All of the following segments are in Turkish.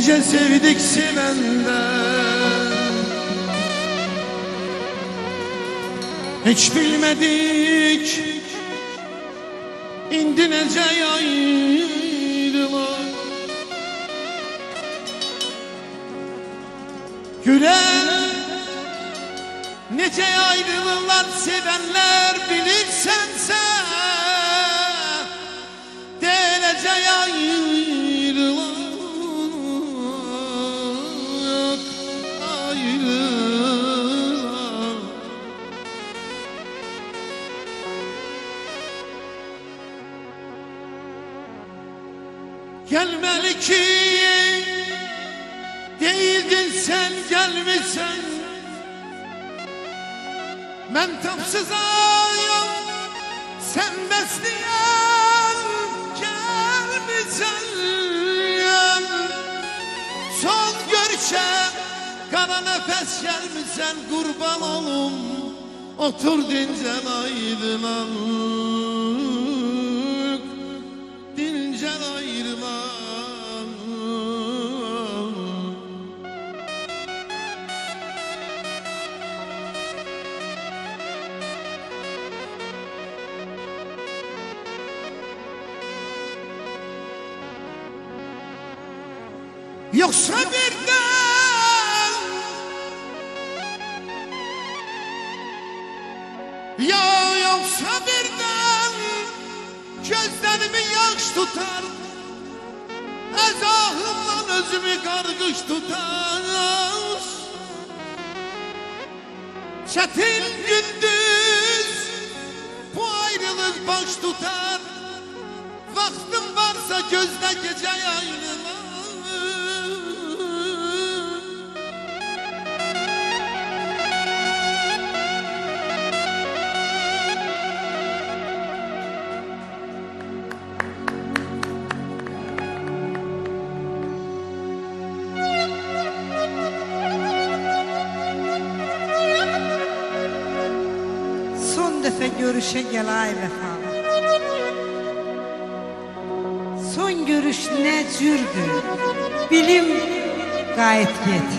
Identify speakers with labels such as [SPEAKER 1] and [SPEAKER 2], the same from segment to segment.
[SPEAKER 1] Nece sevdik sevende Hiç bilmedik. İndi nece ayrılar Gülen Nece ayrılırlar sevenler Gelmeli ki Değildin sen gelmişsen Ben tapsız ayım Sen besleyen gelmişsen Son görüşe Kara nefes gelmişsen kurban olum Otur dincel ayrılanık Yoksa birden Ya yoksa birden Gözlerimi yaş tutar. Ezahımdan özümü kargış tutar. Çetin gündüz Bu ayrılık baş tutar. Vaktim varsa gözde gece ayrılar
[SPEAKER 2] görüşe gel ay vefalı. Son görüş ne cürdü? Bilim gayet git.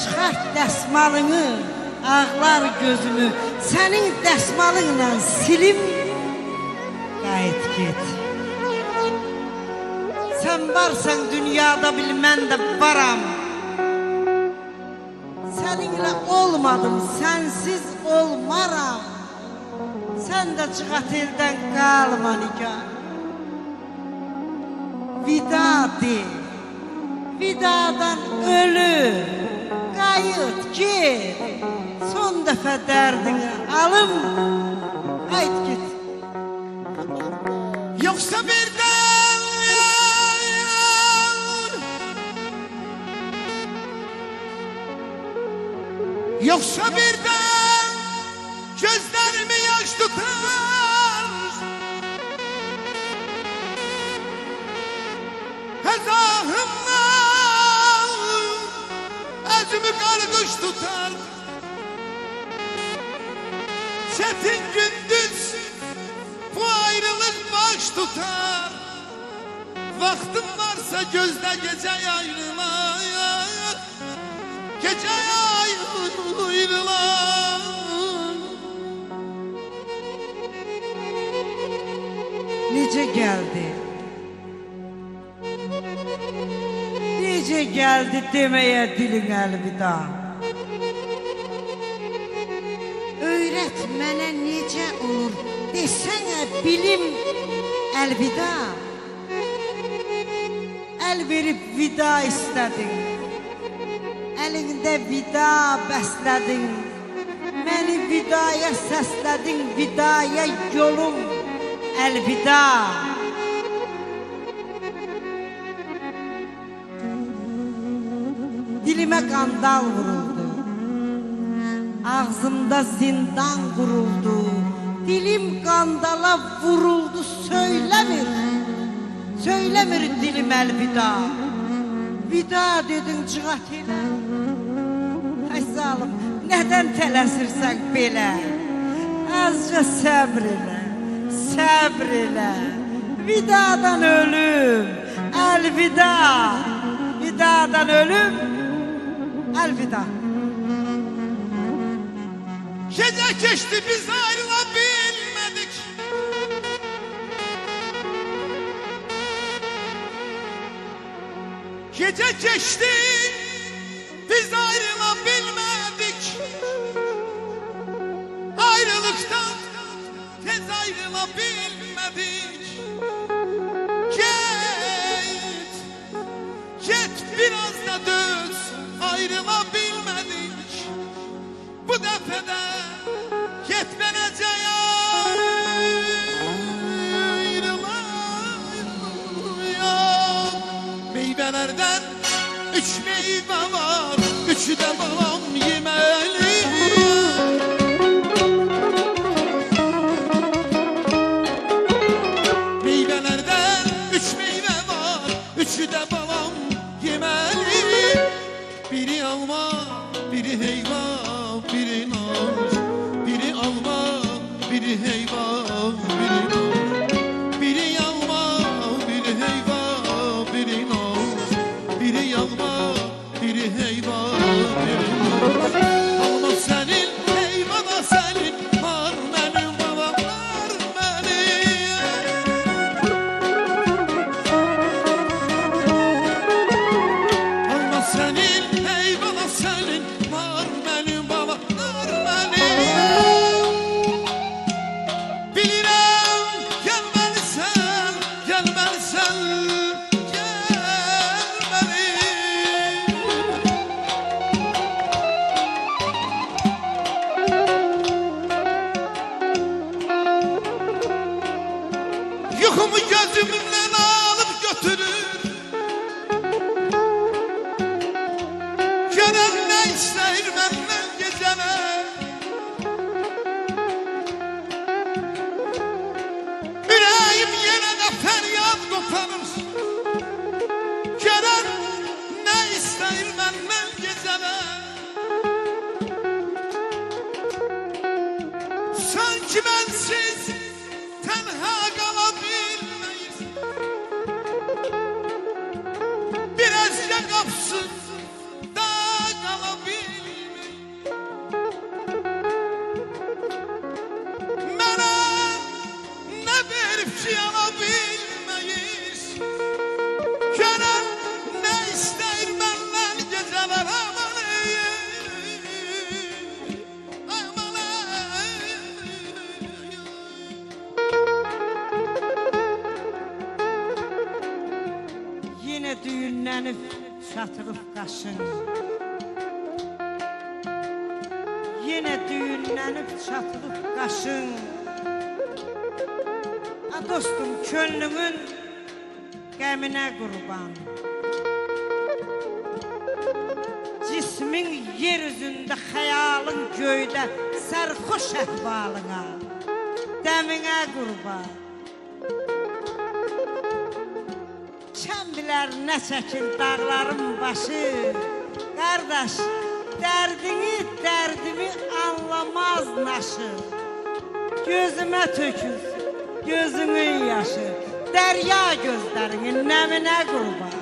[SPEAKER 2] Çıkart dəsmalını, ağlar gözümü. Senin dəsmalınla silim gayet git. Sen varsan dünyada bilmən də varam. Seninle olmadım, sensiz olmaram. Sen de çıkart elden kalma nikah. Vida de, vidadan ölü. Kayıt git, son defa derdini alım. Haydi git.
[SPEAKER 1] Yoksa birden Yoksa birden Gözlerimi yaş tutar Hezahımdan Özümü kargış tutar. Çetin gündüz bu ayrılık baş tutar. Vaktim varsa gözde gece ayrılar
[SPEAKER 2] Nece geldi? Nece geldi demeye dilin elvida. Öğret mənə necə olur desene bilim elvida. El verip vida istedin. Elinde vida bəsledin. Məni vidaya səsledin, vidaya yolum elvida. Dilime qandal vuruldu. Ağzımda zindan quruldu. Dilim qandala vuruldu, söylemir. Söylemir dilim elvida. Vida dedin cığat elə. Zalım, nədən tələsirsən belə? Azca səbr elə, səbr elə. Vidadan ölüm. Elvida. Vidadan ölüm. Elvida.
[SPEAKER 1] Gece geçti biz ayrılabilmedik Gece geçti biz ayrılabilmedik Git, git biraz da düz ayrılabilmedik bu defede yetmeneceğe ayrılıyor. Meyvelerden üç meyve var, üçü de babam de babam yemeli. Biri alma, biri heyva, biri nar. Biri alma, biri heyva, biri nar. İster benden gecene Yüreğim yine de feryat koparır. Gören ne ister benden gecene Sanki bensiz tenha kalabilmeyiz Biraz yakapsın
[SPEAKER 2] çatırıp kaşın. Yine düğünlenip çatırıp kaşın. Ha dostum könlümün gemine kurban. Cismin yeryüzünde, hayalın göyde, serhoş ehvalına, demine kurban. Kim bilər nə çəkir dağların başı. Qardaş, dərdini, dərdimi anlamaz naşı. Gözümə tökür, gözümün yaşı. Dərya gözlərinin nəminə qurban.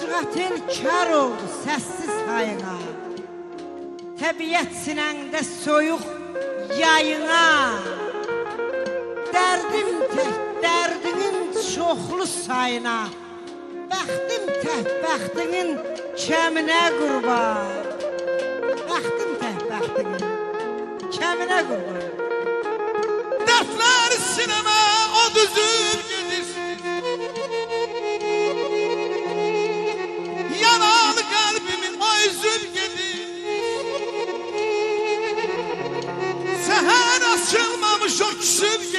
[SPEAKER 2] Cıqatel kar oldu səssiz hayına. Təbiət sinəndə soyuq yayına. Dərdim tək, dərdinin çoxlu sayına. Bəxtim tək, bəxtinin kəminə qurban Bəxtim tək, bəxtinin kəminə qurban
[SPEAKER 1] Dertler sineme o düzür gelir Yaralı kalbimin o üzür gelir Seher açılmamış o küsür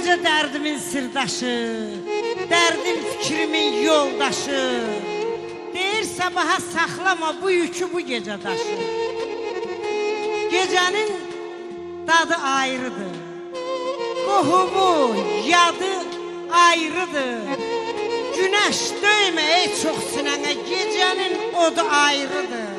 [SPEAKER 2] Gecə dərdimin sirdaşı Dərdim fikrimin yoldaşı. Deyir sabaha saxlama bu yükü bu gecə daşı Gecənin dadı ayrıdır Qohumu, yadı ayrıdır. Günəş döymə ey çox sinənə Gecənin odu ayrıdır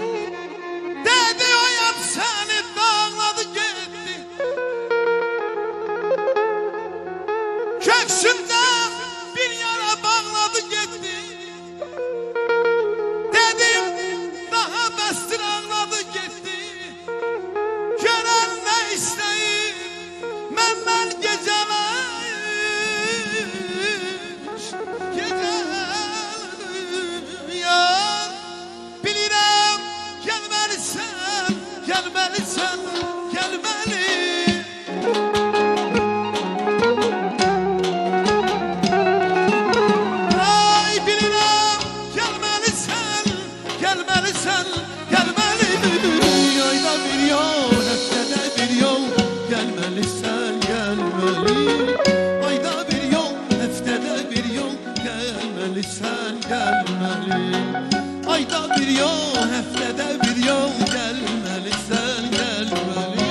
[SPEAKER 1] Nefrede bir yol gelmeli sen gelmeli.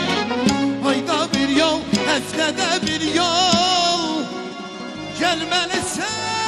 [SPEAKER 1] Hayda bir yol, nefrede bir yol. Gelmeli
[SPEAKER 3] sen.